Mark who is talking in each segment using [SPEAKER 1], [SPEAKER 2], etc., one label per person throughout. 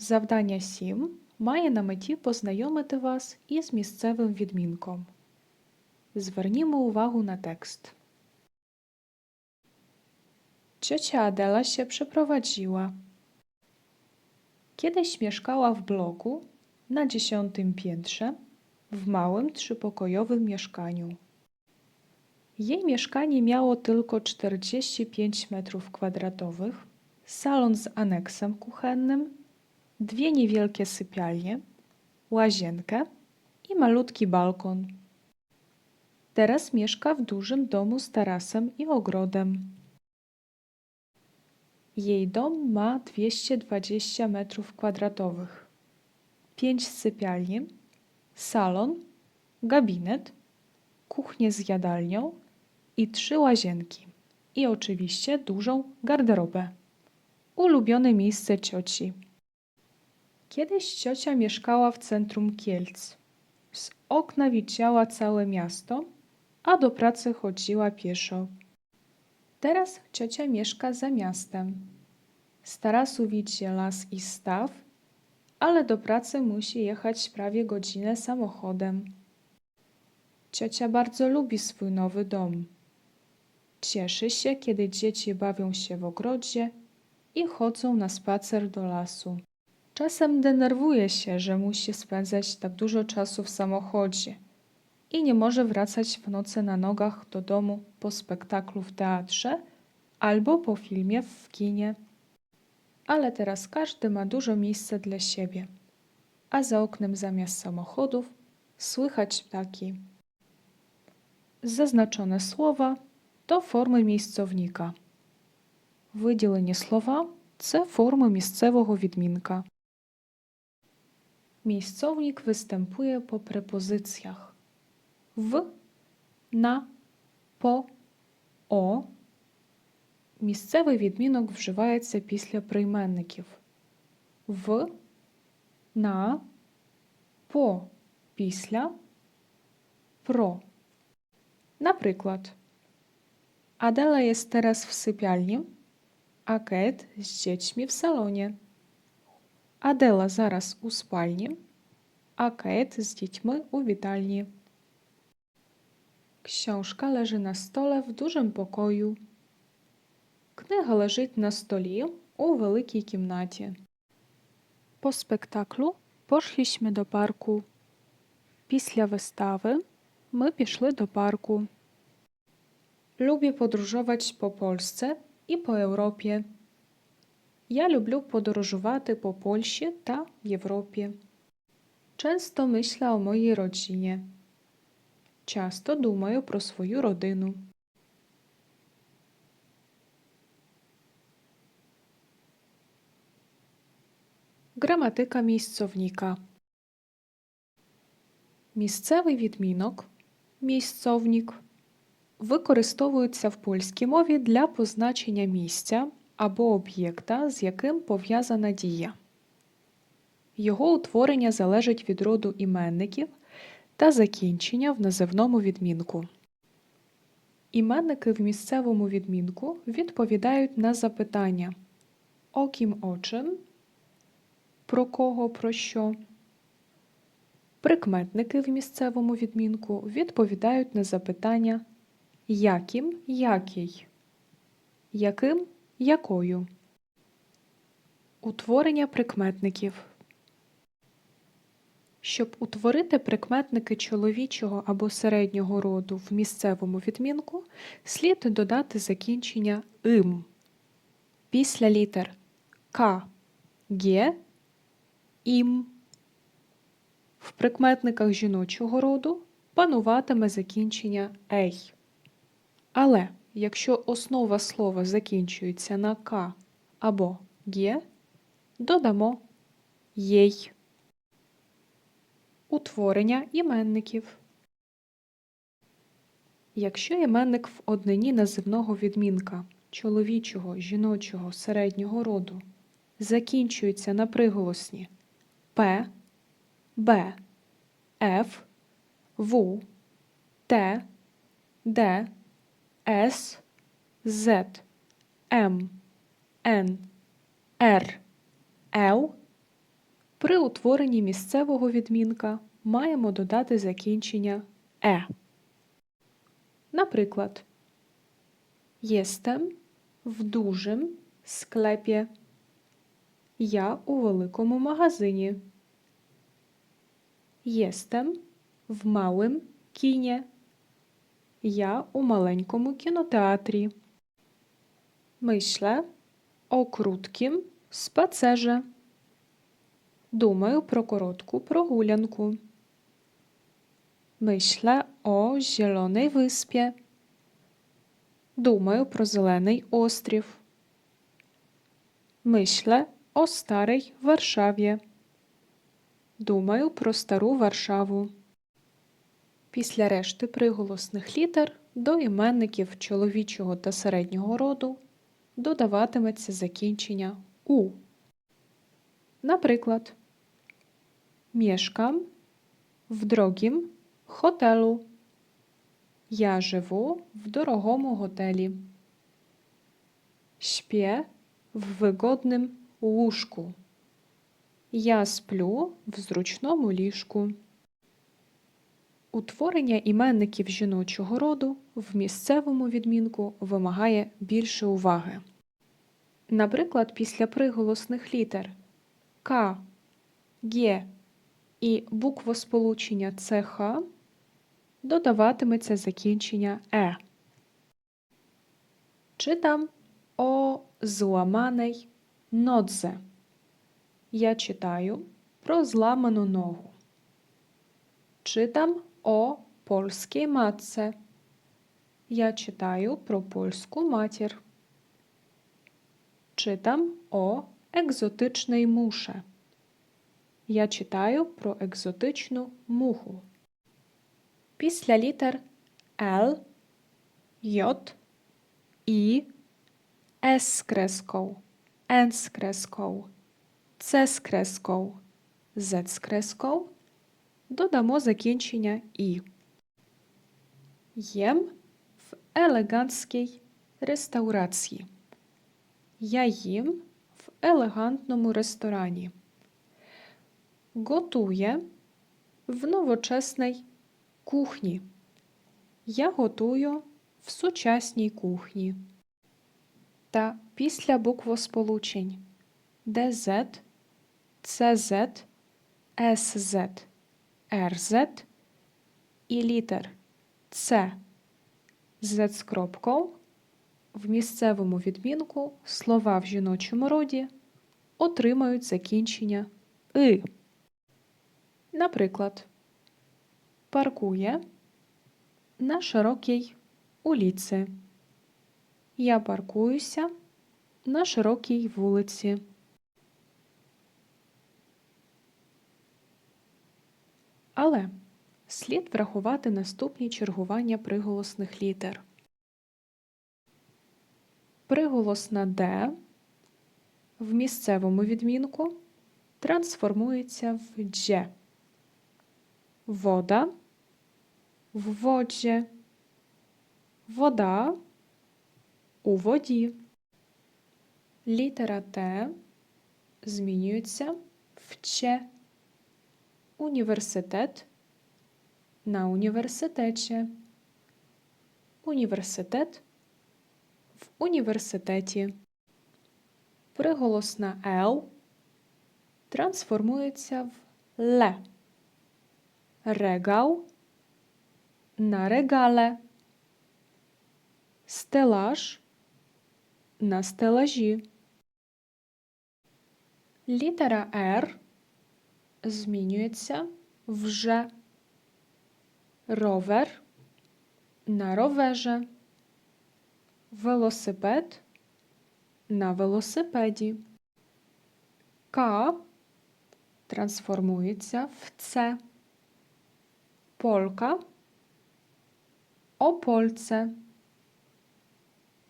[SPEAKER 1] Завдання 7 має на меті познайомити вас із місцевим відмінком. Zвернімо увагу na tekst. Ciocia Adela się przeprowadziła. Kiedyś mieszkała w bloku na dziesiątym piętrze w małym trzypokojowym mieszkaniu. Jej mieszkanie miało tylko 45 metrów kwadratowych, salon z aneksem kuchennym, dwie niewielkie sypialnie, łazienkę i malutki balkon. Teraz mieszka w dużym domu z tarasem i ogrodem. Jej dom ma 220 metrów kwadratowych, 5 sypialni, salon, gabinet, kuchnię z jadalnią i trzy łazienki. I oczywiście dużą garderobę. Ulubione miejsce cioci. Kiedyś ciocia mieszkała w centrum Kielc. Z okna widziała całe miasto, a do pracy chodziła pieszo. Teraz ciocia mieszka za miastem. Z tarasu widzi las i staw, ale do pracy musi jechać prawie godzinę samochodem. Ciocia bardzo lubi swój nowy dom. Cieszy się, kiedy dzieci bawią się w ogrodzie i chodzą na spacer do lasu. Czasem denerwuje się, że musi spędzać tak dużo czasu w samochodzie i nie może wracać w nocy na nogach do domu po spektaklu w teatrze albo po filmie w kinie. Ale teraz każdy ma dużo miejsca dla siebie, a za oknem zamiast samochodów słychać ptaki. Zaznaczone słowa to formy miejscownika. Виділені слова це форми місцевого відмінка. Miejscownik występuje po prepozycjach w, na, по, о. Місцевий відмінок вживається після прийменників в, на, по, після, про. Наприклад, Adela jest teraz w sypialni, a Kate z dziećmi w salonie. Adela зараз у спальні, а Кейт з дітьми у вітальні. Książka leży na stole w dużym pokoju. Книга лежить на столі у великій кімнаті. Po spektaklu poszliśmy do parku. Після вистави ми пішли до парку. Lubię podróżować po Polsce і по Європі. Я люблю подорожувати по Польщі та Європі. Часто myślę o mojej rodzinie. Часто думаю про свою родину. Граматика місцовника. Місцевий відмінок місцовник використовується в польській мові для позначення місця або об'єкта, з яким пов'язана дія. Його утворення залежить від роду іменників та закінчення в називному відмінку. Іменники в місцевому відмінку відповідають на запитання о ким о про кого про що. Прикметники в місцевому відмінку відповідають на запитання яким який, яким якою. Утворення прикметників. Щоб утворити прикметники чоловічого або середнього роду в місцевому відмінку, слід додати закінчення им. Після літер К, Г, ім. В прикметниках жіночого роду пануватиме закінчення ей. Але якщо основа слова закінчується на К або Г, додамо єй. Утворення іменників. Якщо іменник в однині називного відмінка чоловічого, жіночого, середнього роду закінчується на приголосні П, Б, Ф, В, Т, Д, С, З, М, Н, Р, Л, При утворенні місцевого відмінка маємо додати закінчення е. Наприклад, Jestem в dużym sklepie. Я у великому магазині. Jestem w małym kinie. Я у маленькому кінотеатрі. Myślę o krótkim spacerze. Думаю про коротку прогулянку. Myślę o zielonej wyspie. Думаю про зелений острів. Myślę o starej Warszawie. Думаю про стару Варшаву. Після решти приголосних літер до іменників чоловічого та середнього роду додаватиметься закінчення у. Наприклад, Mieszkam w drogim hotelu. Я живу в дорогому готелі. Śpię w wygodnym łóżku. Я сплю в зручному ліжку. Утворення іменників жіночого роду в місцевому відмінку вимагає більше уваги. Наприклад, після приголосних літер К, Г і буквосполучення ЦХ додаватиметься закінчення Е. Czytam o złamanej nodze. Я читаю про зламану ногу. Czytam o polskiej matce. Я читаю про польську матір. Czytam o egzotycznej musze. Я читаю про екзотичну муху. Після літер L, J, I, S з N крескою, C крескою, Z з додамо закінчення І. Jem в елегантській реставрації. Я їм в елегантному ресторані. Готує в новочесній кухні. Я готую в сучасній кухні. Та після буквосполучень ДЗ, ЦЗ, СЗ, РЗ і літер С, З з кропкою в місцевому відмінку слова в жіночому роді отримають закінчення «и». Наприклад, паркує на широкій уліці. Я паркуюся на широкій вулиці. Але слід врахувати наступні чергування приголосних літер. Приголосна Д в місцевому відмінку трансформується в дж. Вода в воdzie. Вода у воді. Літера Т змінюється в Ч. Університет на університеті. Університет в університеті. Приголосна Л трансформується в Л. Regał на регале. Стелаж на стелажі. Літера Р змінюється в Ж. Ровер на роверже. Велосипед на велосипеді. К трансформується в С. Полька о польце.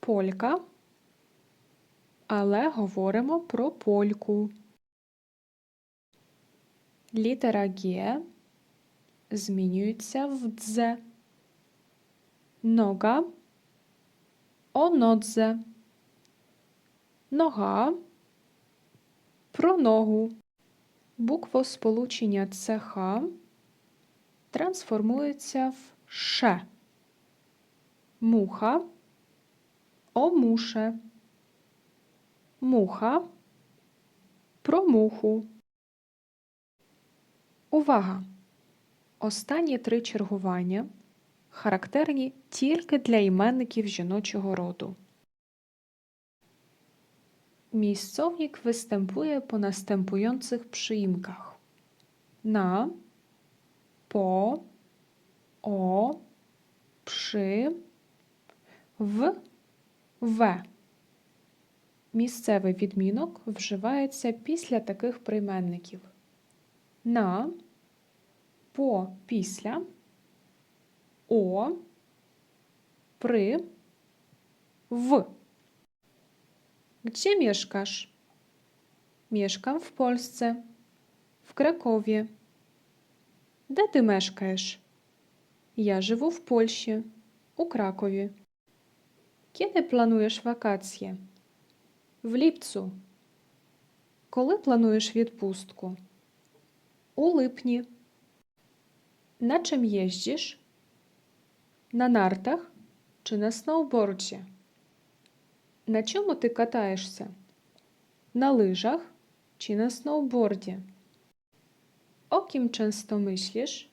[SPEAKER 1] Полька. Але говоримо про польку. Літера Г змінюється в дз. Нога о нодзе. Нога про ногу. буквосполучення ЦХ трансформується в ше. Муха, омуше, муха, про муху. Увага! Останні три чергування характерні тільки для іменників жіночого роду. Miejscownik występuje po następujących przyimkach: na, po, o, przy, в, в. Місцевий відмінок вживається після таких прийменників: на, по після, о, при, w. Gdzie mieszkasz? Mieszkam w Polsce, w Krakowie. Де ти мешкаєш? Я живу в Польщі, у Кракові. Kiedy planujesz wakacje? В ліпцу. Коли плануєш відпустку? У липні. На чим їздиш? На нартах чи на сноуборді? На чому ти катаєшся? На лижах чи на сноуборді? О ким часто myślisz?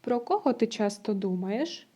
[SPEAKER 1] Про кого ти часто думаєш?